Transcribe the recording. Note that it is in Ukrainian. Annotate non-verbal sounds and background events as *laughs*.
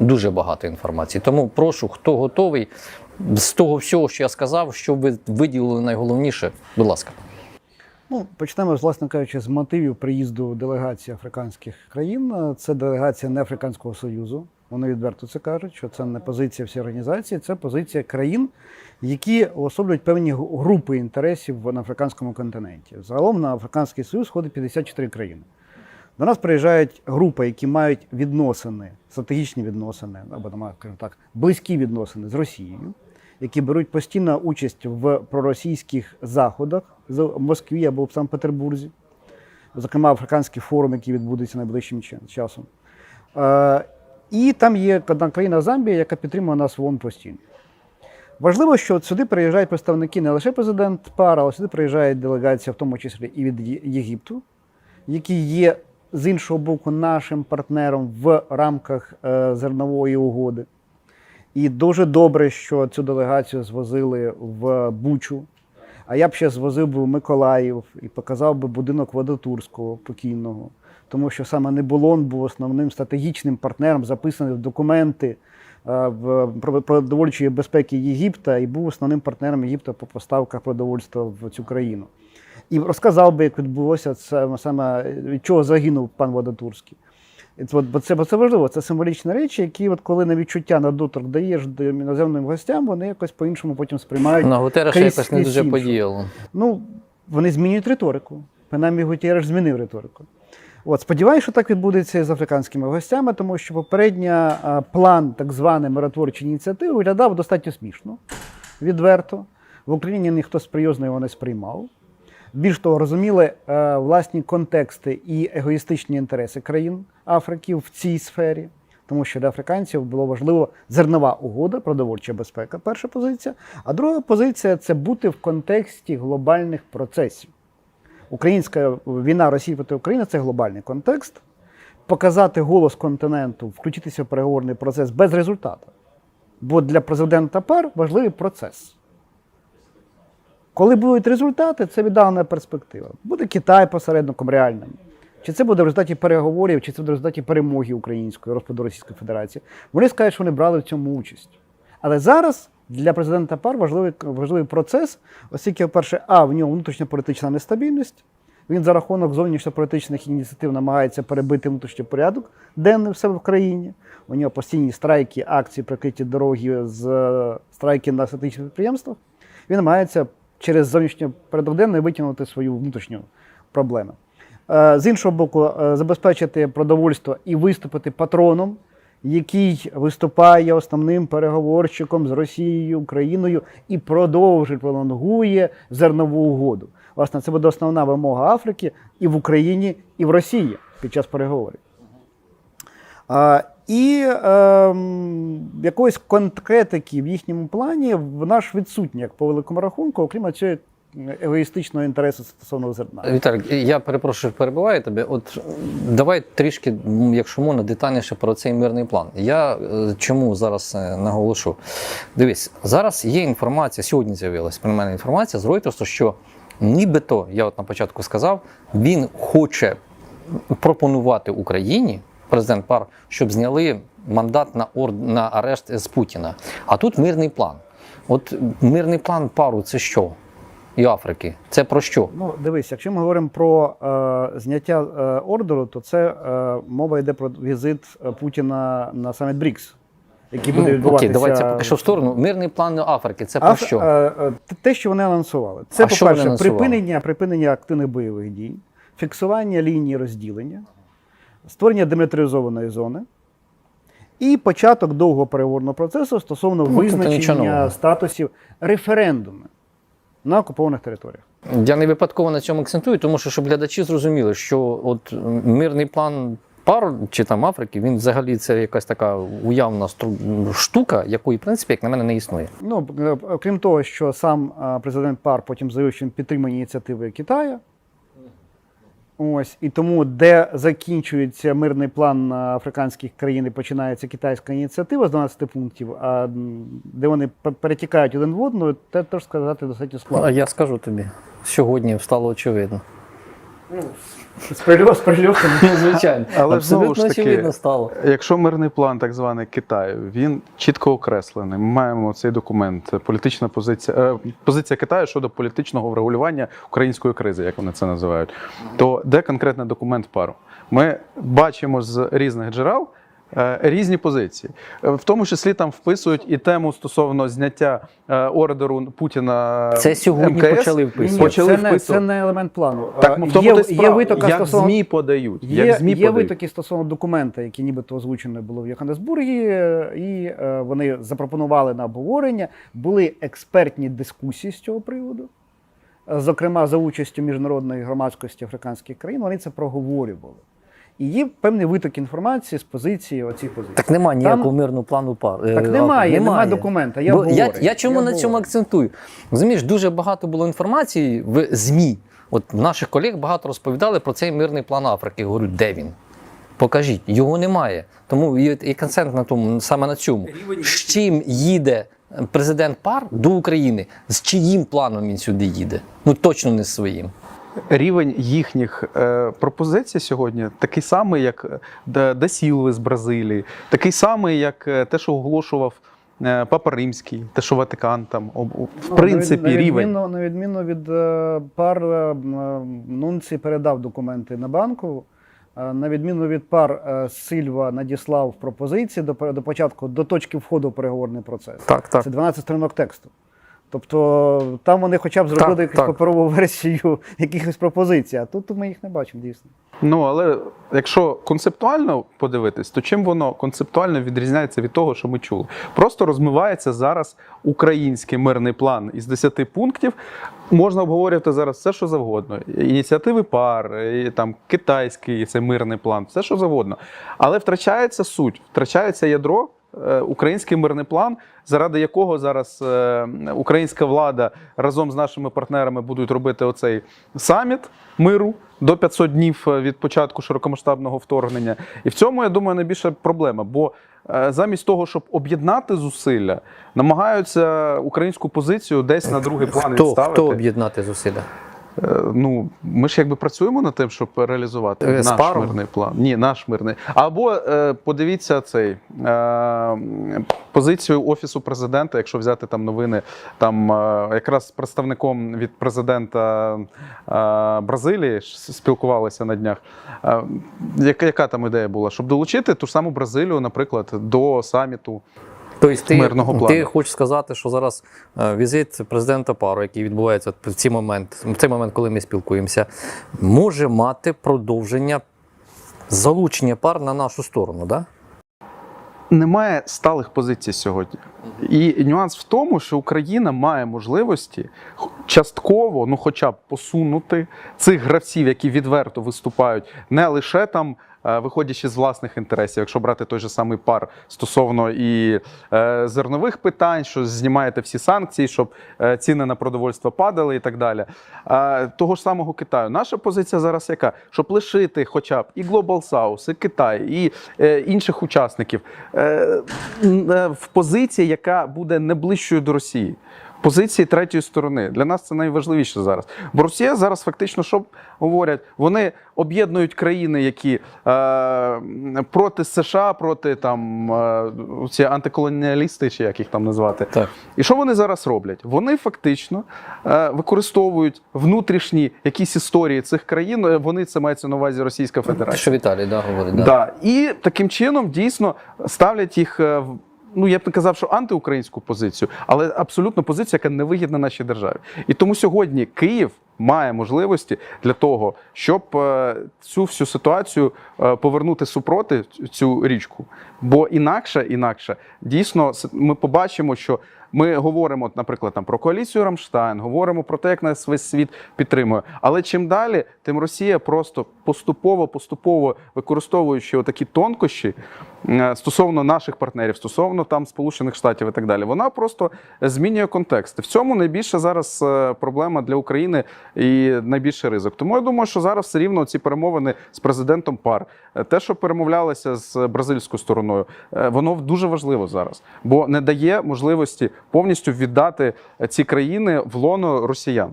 Дуже багато інформації. Тому прошу, хто готовий з того всього, що я сказав, що ви виділили найголовніше, будь ласка. Ну, почнемо, власне кажучи, з мотивів приїзду делегації африканських країн. Це делегація не Африканського Союзу. Вони відверто це кажуть, що це не позиція всієї організації, це позиція країн, які особлюють певні групи інтересів на африканському континенті. Загалом на Африканський Союз входить 54 країни. До нас приїжджають групи, які мають відносини, стратегічні відносини, або там, скажімо так, близькі відносини з Росією, які беруть постійну участь в проросійських заходах в Москві або в Санкт-Петербурзі, зокрема Африканський форум, який відбудеться найближчим часом. Е, і там є одна країна Замбія, яка підтримує нас в ООН постійно. Важливо, що сюди приїжджають представники не лише президент Пар, але сюди приїжджає делегація, в тому числі і від Єгипту, який є з іншого боку нашим партнером в рамках е, зернової угоди. І дуже добре, що цю делегацію звозили в Бучу. А я б ще звозив би в Миколаїв і показав би будинок Водотурського покійного. Тому що саме Небулон був основним стратегічним партнером, записаний в документи е, продовольчої безпеки Єгипта, і був основним партнером Єгипта по поставках продовольства в цю країну. І розказав би, як відбулося це саме від чого загинув пан Водотурський. От, бо це, бо це важливо, це символічні речі, які, от коли на відчуття на доторк даєш до іноземним гостям, вони якось по-іншому потім сприймають. На Гутереша крізь- якось не дуже подіяло. Ну, вони змінюють риторику. Принаймні, Гутєреш змінив риторику. От, сподіваюся, що так відбудеться і з африканськими гостями, тому що попередня план так званої миротворчої ініціативи виглядав достатньо смішно, відверто. В Україні ніхто серйозно його не сприймав. Більш того, розуміли е, власні контексти і егоїстичні інтереси країн Африки в цій сфері, тому що для африканців було важливо зернова угода, продовольча безпека, перша позиція. А друга позиція це бути в контексті глобальних процесів. Українська війна Росії проти України це глобальний контекст. Показати голос континенту, включитися в переговорний процес без результату. Бо для президента пар важливий процес. Коли будуть результати, це віддалена перспектива. Буде Китай посередником реальним. Чи це буде в результаті переговорів, чи це буде в результаті перемоги української розпаду Російської Федерації. Вони скажуть, що вони брали в цьому участь. Але зараз для президента пар важливий, важливий процес, оскільки, по-перше, а в нього внутрішньополітична нестабільність. Він за рахунок зовнішньополітичних ініціатив намагається перебити внутрішній порядок денний в себе в країні. У нього постійні страйки, акції, прикриті дороги з е, страйки на стратегічних підприємствах. Він намагається через зовнішній порядок витягнути свою внутрішню проблему. Е, З іншого боку, е, забезпечити продовольство і виступити патроном, який виступає основним переговорщиком з Росією, Україною і продовжує пролонгує зернову угоду. Власне, це буде основна вимога Африки і в Україні, і в Росії під час переговорів. І ем, якоїсь конкретики в їхньому плані в наш відсутні, як по великому рахунку, окрім цього егоїстичного інтересу стосовно зерна. Віталік, я перепрошую, перебиваю тебе. От давай трішки, якщо можна, детальніше про цей мирний план. Я е, чому зараз е, наголошу? Дивись, зараз є інформація, сьогодні з'явилася при мене інформація з Reuters, що нібито, я от на початку сказав, він хоче пропонувати Україні, президент Пар, щоб зняли мандат на, ор... на арешт з Путіна. А тут мирний план. От мирний план пару це що? І Африки. Це про що? Ну, дивись, якщо ми говоримо про е, зняття е, ордеру, то це е, мова йде про візит е, Путіна на саміт БРІКС, який буде Ну, відбуватися. окей, давай це поки що в сторону. Мирний план Африки. Це про Аф- що? е, е, те, що вони анонсували, це, А по-перше, припинення, припинення активних бойових дій, фіксування лінії розділення, створення демілітаризованої зони і початок довгого переговорного процесу стосовно Ну, визначення статусів референдуму на окупованих територіях. Я не випадково на цьому акцентую, тому що щоб глядачі зрозуміли, що от мирний план пар чи там Африки, він взагалі це якась така уявна штука, якої, в принципі, як на мене, не існує. Ну, е, окрім того, що сам е, президент Пар потім заявив, що він підтримує ініціативи Китаю. Ось, і тому, де закінчується мирний план африканських країн і починається китайська ініціатива з 12 пунктів, а де вони пе- перетікають один в одну, те теж сказати достатньо А складно. я скажу тобі, сьогодні стало очевидно. З прильотом, з прильотом. *laughs* Звичайно, Але знову ж таки, стало. Якщо мирний план так званий Китаю, він чітко окреслений. Ми маємо цей документ, політична позиція, е, позиція Китаю щодо політичного врегулювання української кризи, як вони це називають. То де конкретний документ пару? Ми бачимо з різних джерел. Е, Різні позиції, Е, в тому числі там вписують і тему стосовно зняття е, ордеру Путіна. Це сьогодні МКС. почали вписувати. Почали це, не, це не елемент плану. Так, в тому є, то є витока як стосовно ЗМІ подають. Є, як ЗМІ є подають. витоки стосовно документа, які нібито озвучені було в Йоханнесбургі, і вони запропонували на обговорення. Були експертні дискусії з цього приводу, зокрема за участю міжнародної громадськості африканських країн. Вони це проговорювали. І є певний виток інформації з позиції оцих позицій. Так немає ніякого мирного плану пар. е, Так немає, немає документа, я Бо я, я чому я на цьому акцентую? Розумієш, дуже багато було інформації в ЗМІ. От наших колег багато розповідали про цей мирний план Африки. Я говорю, де він? Покажіть, його немає. Тому і, і концент на тому, саме на цьому. З чим їде президент пар до України? З чиїм планом він сюди їде? Ну точно не з своїм. Рівень їхніх е, пропозицій сьогодні такий самий, як е, Сілви з Бразилії, такий самий, як е, те, що оголошував Папа Римський, те, що Ватикан там. В Ну, принципі, на, від- на рівень. На відміну від пар, Нунці передав документи на банку. На відміну від пар, Сильва надіслав пропозиції до, до початку, до точки входу в переговорний процес. Так, так. Це 12 сторінок тексту. Тобто там вони хоча б зробили Так, якусь так. паперову *laughs* версію якихось пропозицій, а тут ми їх не бачимо дійсно. Ну але якщо концептуально подивитись, то чим воно концептуально відрізняється від того, що ми чули? Просто розмивається зараз український мирний план із 10 пунктів. Можна обговорювати зараз все, що завгодно. Ініціативи пар, і, там китайський цей мирний план, все що завгодно. Але втрачається суть, втрачається ядро. Е, Український мирний план, заради якого зараз е, українська влада разом з нашими партнерами будуть робити оцей саміт миру до 500 днів е, від початку широкомасштабного вторгнення. І в цьому я думаю найбільша проблема. Бо замість того, щоб об'єднати зусилля, намагаються українську позицію десь на другий план Хто, відставити. хто об'єднати зусилля? Е, Ну, ми ж якби працюємо над тим, щоб реалізувати Е, наш паром? мирний план. Ні, наш мирний. Або е, подивіться цей е, позицію офісу президента, якщо взяти там новини, там е, якраз з представником від президента е, Бразилії спілкувалися на днях. Е, яка, яка там ідея була? Щоб долучити ту ж саму Бразилію, наприклад, до саміту. Тобто ти, Мирного ти хочеш сказати, що зараз е, візит президента Пару, який відбувається в цей момент, в цей момент, коли ми спілкуємося, може мати продовження залучення пар на нашу сторону, да? Немає сталих позицій сьогодні. І нюанс в тому, що Україна має можливості частково, ну хоча б посунути цих гравців, які відверто виступають, не лише там. Е, Виходячи з власних інтересів, якщо брати той же самий пар стосовно і е, зернових питань, що знімаєте всі санкції, щоб е, ціни на продовольство падали і так далі. Того ж самого Китаю. Наша позиція зараз яка? Щоб лишити хоча б і Global South, і Китай, і інших учасників в позиції, яка буде не ближчою до Росії. Позиції третьої сторони для нас це найважливіше зараз. Бо Росія зараз фактично що говорять? Вони об'єднують країни, які е, проти США, проти там е, ці антиколоніалісти, чи як їх там назвати. Так. І що вони зараз роблять? Вони фактично е, використовують внутрішні якісь історії цих країн. е, Вони це мається на увазі Російська Те, Федерація. що Віталій да, говорить. Да. Да. І таким чином дійсно ставлять їх е, в. Ну, я б не казав, що антиукраїнську позицію, але абсолютно позиція, яка невигідна нашій державі. І тому сьогодні Київ має можливості для того, щоб е, цю всю ситуацію е, повернути супроти цю річку. Бо інакше, інакше, дійсно, ми побачимо, що ми говоримо, наприклад, там про коаліцію Рамштайн, говоримо про те, як нас весь світ підтримує. Але чим далі, тим Росія просто поступово, поступово використовуючи такі тонкощі е, стосовно наших партнерів, стосовно там Сполучених Штатів і так далі, вона просто змінює контекст. В цьому найбільша зараз проблема для України і найбільший ризик. Тому я думаю, що зараз все рівно ці перемовини з президентом пар, е, те, що перемовлялися з бразильською стороною, е, воно дуже важливо зараз, бо не дає можливості повністю віддати ці країни в лоно росіян.